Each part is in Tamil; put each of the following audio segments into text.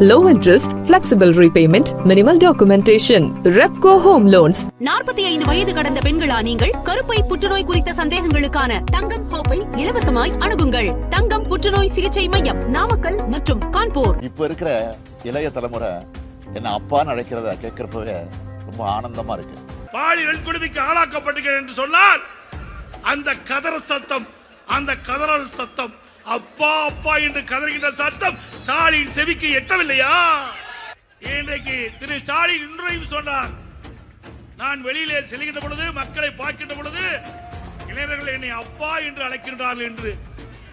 Low interest, flexible repayment, minimal documentation. Repco Home Loans. நாற்பத்தி ஐந்து வயது கடந்த பெண்களா நீங்கள்? கருப்பை புற்றுநோய் குறித்த சந்தேகங்களுக்கான தங்கம் கோப்பை இலவசமாய் அணுகுங்கள். தங்கம் புற்றுநோய் சிகிச்சை மையம் நாமக்கல் மற்றும் கான்பூர். இப்போ இருக்கிற இளைய தலைமுறை என்ன அப்பான்னு அழைக்கிறத கேட்கிறப்பவே ரொம்ப ஆனந்தமா இருக்கு. பாலியல் குடும்பிக்கு ஆளாக்கப்பட்டீர்கள் என்று சொன்னால் அந்த கதற சத்தம் அந்த கதறல் சத்தம் அப்பா அப்பா என்று கதறுகின்ற சத்தம் ஸ்டாலின் செவிக்கு எட்டவில்லையா? இன்றைக்கு திரு ஸ்டாலின் இன்றையும் சொன்னார் நான் வெளியிலே செல்கின்ற பொழுது மக்களை பார்க்கின்ற பொழுது இளைஞர்கள் என்னை அப்பா என்று அழைக்கின்றார்கள் என்று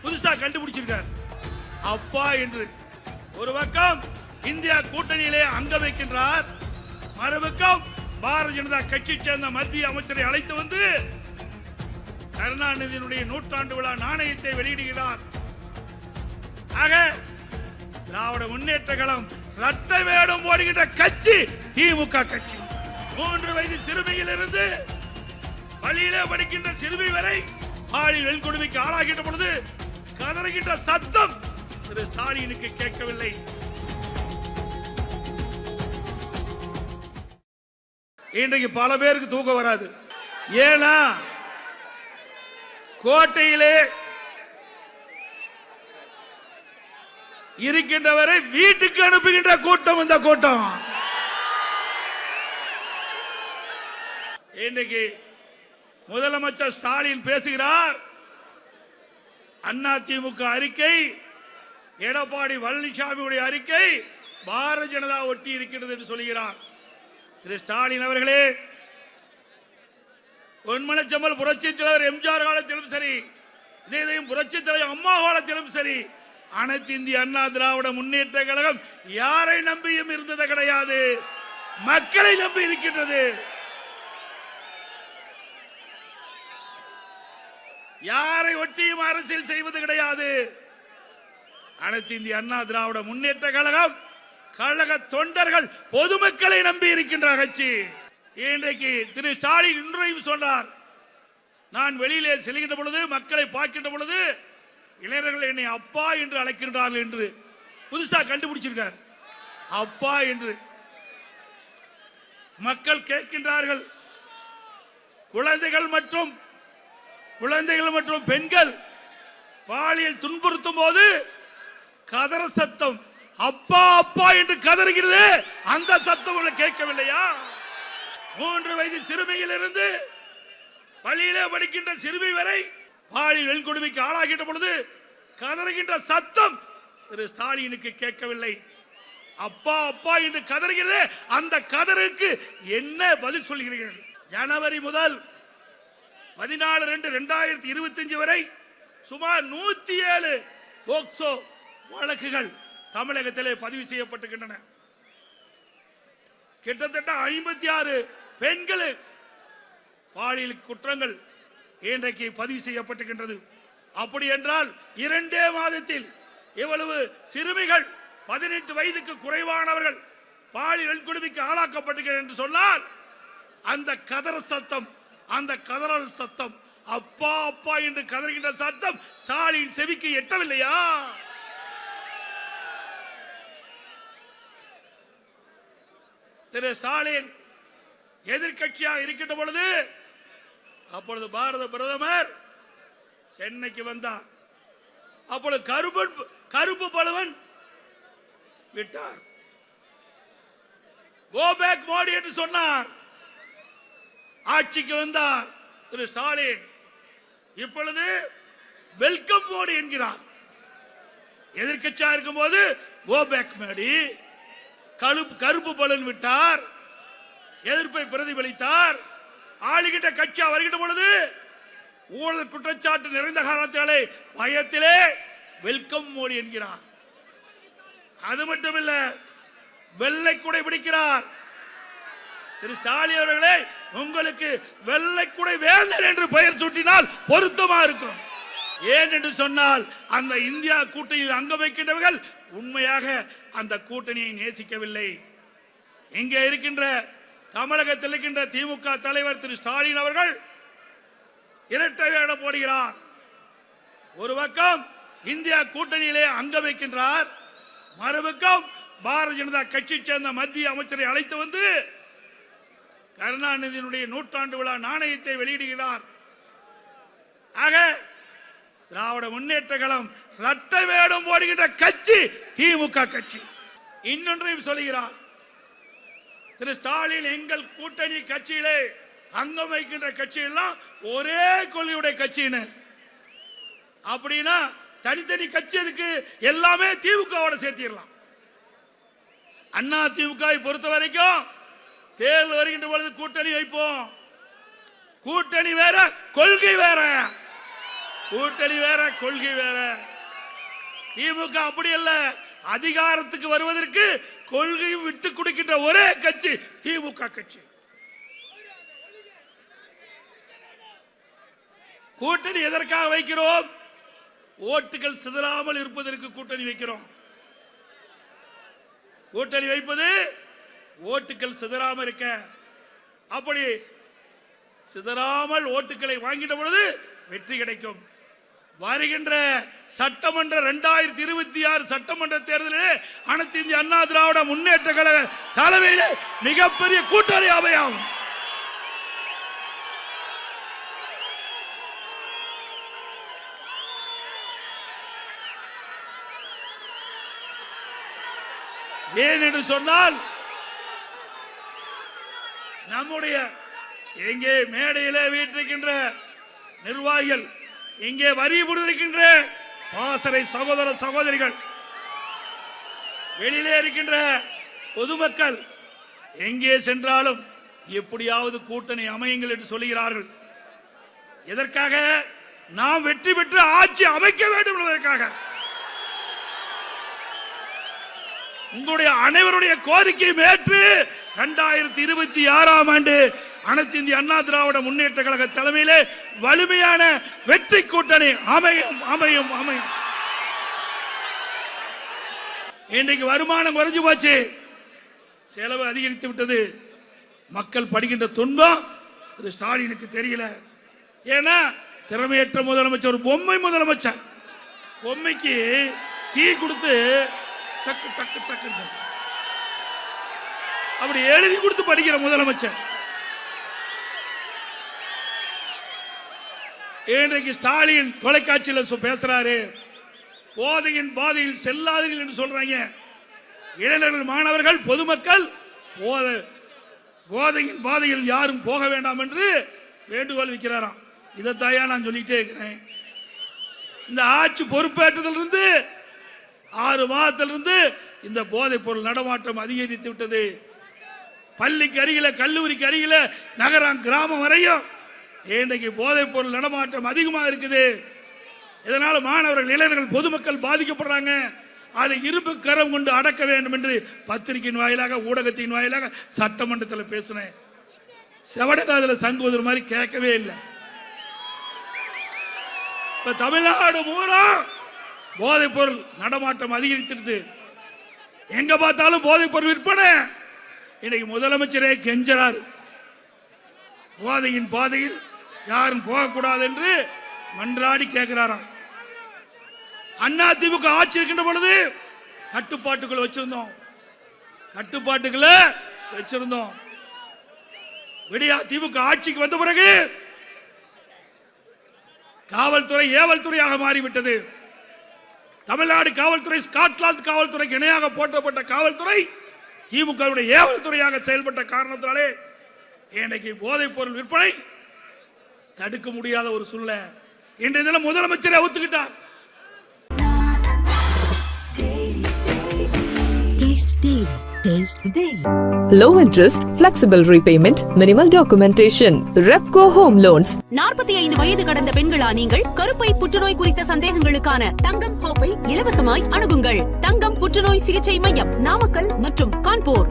புதுசா கண்டுபிடிச்சிருக்கார். அப்பா என்று ஒரு பக்கம் இந்தியா கூட்டணியிலே அங்க வைக்கின்றார் மறுபக்கம் பாரதிய ஜனதா கட்சி சேர்ந்த மத்திய அமைச்சரை அழைத்து வந்து கருணாநிதியினுடைய நூற்றாண்டு விழா நாணயத்தை வெளியிடுகிறார். ஆக திராவிட முன்னேற்ற கழகம் ரத்த வேடம் ஓடுகின்ற கட்சி திமுக கட்சி. மூன்று வயது சிறுமியில் இருந்து பள்ளியிலே படிக்கின்ற சிறுமி வரை பாலியல் வெண்கொடுமைக்கு ஆளாகின்ற பொழுது கதறுகின்ற சத்தம் திரு ஸ்டாலினுக்கு கேட்கவில்லை. இன்றைக்கு பல பேருக்கு தூக்கம் வராது. ஏன்னா கோட்டையிலே இருக்கின்றவரை வீட்டுக்கு அனுப்புகின்ற கூட்டம் இந்த கூட்டம். இன்னைக்கு முதலமைச்சர் ஸ்டாலின் பேசுகிறார். அண்ணா திமுக அறிக்கை எடப்பாடி பழனிசாமியுடைய அறிக்கை பாரதிய ஜனதா ஒட்டி இருக்கிறது என்று சொல்கிறார். திரு ஸ்டாலின் அவர்களே பொன்மனச்சம்மல் புரட்சி தலைவர் எம்ஜிஆர் காலத்திலும் சரி இதே இதையும் புரட்சி தலைவர் அம்மா காலத்திலும் சரி அனைத்து இந்திய அண்ணா திராவிட முன்னேற்ற கழகம் யாரை நம்பியும் இருந்தது கிடையாது. மக்களை நம்பி இருக்கின்றது. யாரை ஒட்டியும் அரசியல் செய்வது கிடையாது. அனைத்து இந்திய அண்ணா திராவிட முன்னேற்ற கழகம் கழக தொண்டர்கள் பொதுமக்களை நம்பி இருக்கின்ற கட்சி. இன்றைக்கு திரு ஸ்டாலின் இன்றையும் சொன்னார் நான் வெளியிலே செல்கின்ற பொழுது மக்களை பார்க்கின்ற பொழுது இளைஞர்கள் என்னை அப்பா என்று அழைக்கின்றார்கள் என்று புதுசா கண்டுபிடிச்சிருக்கார். அப்பா என்று. மக்கள் கேட்கின்றார்கள் குழந்தைகள் மற்றும் குழந்தைகள் மற்றும் பெண்கள் பாலியல் துன்புறுத்தும் போது கதற சத்தம். அப்பா அப்பா என்று கதறுகிறது அந்த சத்தம் கேட்கவில்லையா? மூன்று வயது சிறுமியில் இருந்து பள்ளியிலே படிக்கின்ற சிறுமி வரை பாலியல் வெண்கொடுமைக்கு ஆளாகின்ற பொழுது கதறுகின்ற சத்தம் திரு ஸ்டாலினுக்கு கேட்கவில்லை. அப்பா அப்பா என்று கதறுகிறது அந்த கதருக்கு என்ன பதில் சொல்கிறீர்கள்? ஜனவரி முதல் பதினாலு ரெண்டு ரெண்டாயிரத்தி இருபத்தி வரை சுமார் நூத்தி ஏழு போக்சோ வழக்குகள் தமிழகத்திலே பதிவு செய்யப்பட்டுகின்றன கிட்டத்தட்ட ஐம்பத்தி ஆறு பெண்கள் பாலியல் குற்றங்கள் இன்றைக்கு பதிவு செய்யப்பட்டிருக்கின்றது. அப்படி என்றால் இரண்டே மாதத்தில் இவ்வளவு சிறுமிகள் பதினெட்டு வயதுக்கு குறைவானவர்கள் பாலியல் கொடுமைக்கு ஆளாக்கப்பட்டிருக்கிறார் என்று சொன்னால் அந்த கதற சத்தம் அந்த கதறல் சத்தம் அப்பா அப்பா என்று கதறுகின்ற சத்தம் ஸ்டாலின் செவிக்கு எட்டவில்லையா? திரு ஸ்டாலின் எதிர்கட்சியாக இருக்கின்ற பொழுது அப்பொழுது பாரத பிரதமர் சென்னைக்கு வந்தார். அப்பொழுது கருப்பன் கருப்பு பலவன் விட்டார். கோ பேக் மோடி என்று சொன்னார். ஆட்சிக்கு வந்தார் திரு ஸ்டாலின். இப்பொழுது வெல்கம் மோடி என்கிறார். எதிர்க்கட்சியா இருக்கும் போது கோ பேக் மோடி கருப்பு பலன் விட்டார். எதிர்ப்பை பிரதிபலித்தார். ஆளுகிட்ட கட்சி வருகின்ற பொழுது ஊழல் குற்றச்சாட்டு நிறைந்த காலத்திலே பயத்திலே வெல்கம் மோடி என்கிறார். அது மட்டுமில்ல வெள்ளை குடை பிடிக்கிறார். திரு ஸ்டாலின் அவர்களே உங்களுக்கு வெள்ளை குடை வேந்தர் என்று பெயர் சூட்டினால் பொருத்தமா இருக்கும். ஏன் என்று சொன்னால் அந்த இந்தியா கூட்டணியில் அங்க வைக்கின்றவர்கள் உண்மையாக அந்த கூட்டணியை நேசிக்கவில்லை. இங்கே இருக்கின்ற தமிழகத்தில் இருக்கின்ற திமுக தலைவர் திரு ஸ்டாலின் அவர்கள் இரட்டை வேடம் போடுகிறார். ஒரு பக்கம் இந்தியா கூட்டணியிலே அங்க வைக்கின்றார் மறுபக்கம் பாரதிய ஜனதா கட்சி சேர்ந்த மத்திய அமைச்சரை அழைத்து வந்து கருணாநிதியினுடைய நூற்றாண்டு விழா நாணயத்தை வெளியிடுகிறார். ஆக திராவிட முன்னேற்ற கழகம் இரட்டை வேடம் போடுகின்ற கட்சி திமுக கட்சி. இன்னொன்றையும் சொல்கிறார் திரு ஸ்டாலின் எங்கள் கூட்டணி கட்சியிலே அங்கம் வைக்கின்ற கட்சி எல்லாம் ஒரே கொள்கையுடைய கட்சின்னு. அப்படின்னா தனித்தனி கட்சி இருக்கு எல்லாமே திமுகவோட சேர்த்திடலாம். அண்ணா திமுகவை பொறுத்த வரைக்கும் தேர்தல் வருகின்ற பொழுது கூட்டணி வைப்போம். கூட்டணி வேற கொள்கை வேற. கூட்டணி வேற கொள்கை வேற. திமுக அப்படி இல்லை அதிகாரத்துக்கு வருவதற்கு கொள்கையும் விட்டு கொடுக்கின்ற ஒரே கட்சி திமுக கட்சி. கூட்டணி எதற்காக வைக்கிறோம்? ஓட்டுகள் சிதறாமல் இருப்பதற்கு கூட்டணி வைக்கிறோம். கூட்டணி வைப்பது ஓட்டுகள் சிதறாமல் இருக்க. அப்படி சிதறாமல் ஓட்டுகளை வாங்கிட்ட பொழுது வெற்றி கிடைக்கும். வருகின்ற சட்டமன்ற இரண்டாயிரத்தி இருபத்தி ஆறு சட்டமன்ற தேர்தலில் அனைத்து இந்திய அண்ணா திராவிட முன்னேற்ற கழக தலைமையில் மிகப்பெரிய கூட்டணி அமையும். ஏன் என்று சொன்னால் நம்முடைய எங்கே மேடையிலே வீட்டிருக்கின்ற நிர்வாகிகள் இங்கே வரி புரிந்திருக்கின்ற பாசறை சகோதர சகோதரிகள் வெளியிலே இருக்கின்ற பொதுமக்கள் எங்கே சென்றாலும் எப்படியாவது கூட்டணி அமையுங்கள் என்று சொல்லுகிறார்கள். எதற்காக? நாம் வெற்றி பெற்று ஆட்சி அமைக்க வேண்டும் என்பதற்காக. உங்களுடைய அனைவருடைய கோரிக்கை ஏற்று இரண்டாயிரத்தி இருபத்தி ஆறாம் ஆண்டு அனைத்து இந்திய அண்ணா திராவிட முன்னேற்ற கழக தலைமையிலே வலிமையான வெற்றி கூட்டணி அமையும் அமையும் அமையும். இன்றைக்கு வருமானம் குறைஞ்சு போச்சு. செலவு அதிகரித்து விட்டது. மக்கள் படுகின்ற துன்பம் திரு ஸ்டாலினுக்கு தெரியல. ஏன்னா திறமையற்ற முதலமைச்சர் ஒரு பொம்மை முதலமைச்சர். பொம்மைக்கு கீ கொடுத்து டக்கு டக்கு டக்கு அப்படி எழுதி கொடுத்து படிக்கிற முதலமைச்சர். இன்றைக்கு ஸ்டாலின் தொலைக்காட்சியில் பேசுறாரு. போதையின் பாதையில் செல்லாதீர்கள் என்று சொல்றாங்க. இளைஞர்கள் மாணவர்கள் பொதுமக்கள் போதையின் பாதையில் யாரும் போக வேண்டாம் என்று வேண்டுகோள் வைக்கிறாராம். இதைத்தாயா நான் சொல்லிட்டே இருக்கிறேன். இந்த ஆட்சி பொறுப்பேற்றதிலிருந்து ஆறு மாதத்திலிருந்து இந்த போதைப் பொருள் நடமாட்டம் அதிகரித்து விட்டது. பள்ளிக்கு அருகில கல்லூரிக்கு அருகில நகரம் கிராமம் வரையும் இன்றைக்கு போதைப் பொருள் நடமாட்டம் அதிகமாக இருக்குது. இதனால் மாணவர்கள் இளைஞர்கள் பொதுமக்கள் பாதிக்கப்படுறாங்க. அதை இருப்பு கரம் கொண்டு அடக்க வேண்டும் என்று பத்திரிகையின் வாயிலாக ஊடகத்தின் வாயிலாக சட்டமன்றத்தில் பேசினேன். செவடகாதில் சங்குவதர் மாதிரி கேட்கவே இல்லை. இப்ப தமிழ்நாடு பூரா போதைப் பொருள் நடமாட்டம் அதிகரித்திருது. எங்க பார்த்தாலும் போதைப் பொருள் விற்பனை. இன்னைக்கு முதலமைச்சரே கெஞ்சறார். போதையின் பாதையில் யாரும் போகக்கூடாது என்று மன்றாடி கேட்கிறாராம். அண்ணா திமுக ஆட்சி இருக்கின்ற பொழுது கட்டுப்பாட்டுக்குள்ள வச்சிருந்தோம். கட்டுப்பாட்டுக்குள்ள வச்சிருந்தோம். விடியா திமுக ஆட்சிக்கு வந்த பிறகு காவல்துறை ஏவல் துறையாக மாறிவிட்டது. தமிழ்நாடு காவல்துறை ஸ்காட்லாந்து காவல்துறைக்கு இணையாக போற்றப்பட்ட காவல்துறை திமுக ஏவல் துறையாக செயல்பட்ட காரணத்தினாலே இன்னைக்கு போதைப் பொருள் விற்பனை தடுக்க முடியாத ஒரு சூழ்நிலை இன்றைய தினம் முதலமைச்சரை ஒத்துக்கிட்டார். Low interest, flexible repayment, minimal documentation. Repco Home Loans. நாற்பத்தி ஐந்து வயது கடந்த பெண்களா நீங்கள் கருப்பை புற்றுநோய் குறித்த சந்தேகங்களுக்கான தங்கம் ஹோப்பை இலவசமாய் அணுகுங்கள் தங்கம் புற்றுநோய் சிகிச்சை மையம் நாமக்கல் மற்றும் கான்பூர்